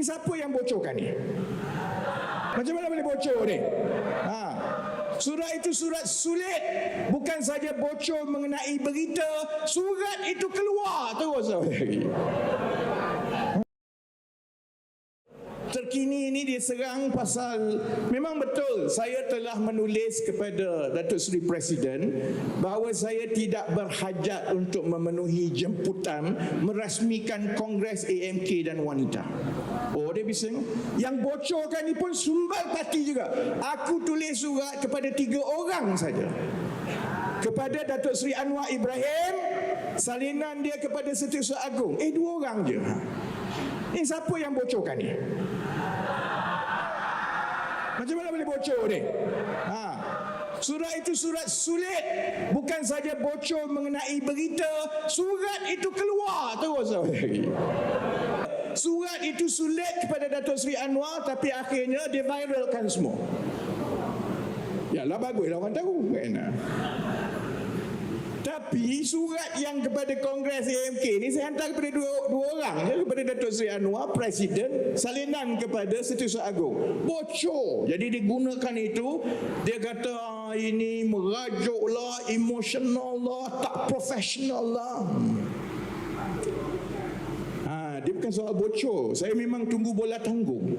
Ini siapa yang bocorkan ni? Macam mana boleh bocor ni? Ha. Surat itu surat sulit Bukan saja bocor mengenai berita Surat itu keluar terus Terkini ini diserang pasal Memang betul saya telah menulis kepada Datuk Seri Presiden Bahawa saya tidak berhajat untuk memenuhi jemputan Merasmikan Kongres AMK dan Wanita. Oh dia bisa Yang bocorkan ni pun sumbal parti juga. Aku tulis surat kepada tiga orang saja. Kepada Datuk Seri Anwar Ibrahim salinan dia kepada Setiausaha Agung. Eh dua orang je. Ini siapa yang bocorkan ni? Macam mana boleh bocor ni? Ha. Surat itu surat sulit Bukan saja bocor mengenai berita Surat itu keluar terus Surat itu sulit kepada Datuk Seri Anwar Tapi akhirnya dia viralkan semua Yalah baguslah orang tahu kan? Tapi surat yang kepada Kongres AMK ni saya hantar kepada dua, dua orang ya, kepada Datuk Seri Anwar Presiden salinan kepada Setiausaha Agung. Bocor. Jadi digunakan itu dia kata ah, ini merajuk lah emosional lah tak profesional lah ha, dia bukan soal bocor. Saya memang tunggu bola tanggung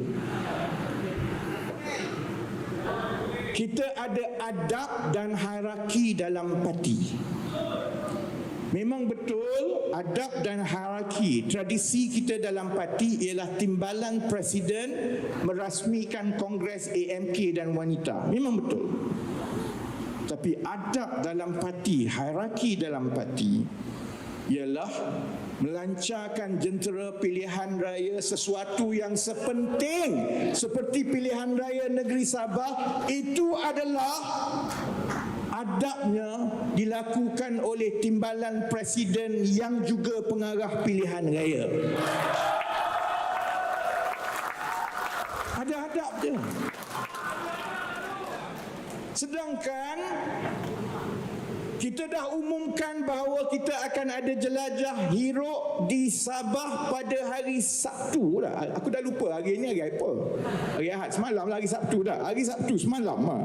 kita ada adab dan hierarki dalam parti. Memang betul adab dan hierarki tradisi kita dalam parti ialah timbalan presiden merasmikan kongres AMK dan wanita. Memang betul. Tapi adab dalam parti, hierarki dalam parti ialah melancarkan jentera pilihan raya sesuatu yang sepenting seperti pilihan raya negeri Sabah itu adalah adabnya dilakukan oleh timbalan presiden yang juga pengarah pilihan raya. Ada adab dia. Sedangkan kita dah umumkan bahawa kita akan ada jelajah hiruk di Sabah pada hari Sabtu dah. Aku dah lupa hari ni hari apa. Hari Ahad semalam lah hari Sabtu dah. Hari Sabtu semalam lah.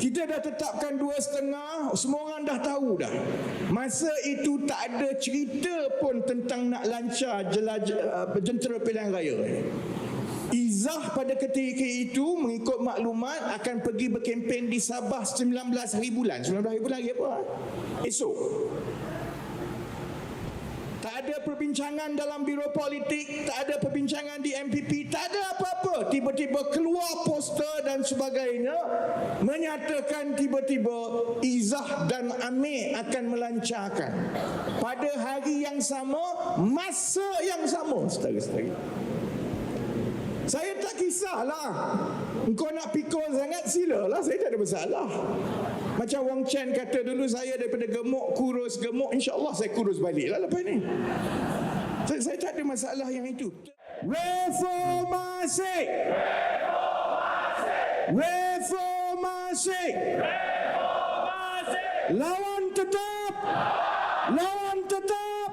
Kita dah tetapkan dua setengah, semua orang dah tahu dah. Masa itu tak ada cerita pun tentang nak lancar jelajah, jentera pilihan raya. Izah pada ketika itu mengikut maklumat akan pergi berkempen di Sabah 19 hari bulan. 19 hari bulan lagi apa? Esok. Tak ada perbincangan dalam biro politik, tak ada perbincangan di MPP, tak ada apa-apa. Tiba-tiba keluar poster dan sebagainya menyatakan tiba-tiba Izah dan Amir akan melancarkan. Pada hari yang sama, masa yang sama. Setara-setara. Kisahlah. Engkau nak pikul sangat silalah. Saya tak ada masalah. Macam Wong Chen kata dulu saya daripada gemuk kurus gemuk insya-Allah saya kurus baliklah lepas ni. Saya, saya tak ada masalah yang itu. Reformasi. Reformasi. Reformasi. Lawan tetap. Lawan tetap.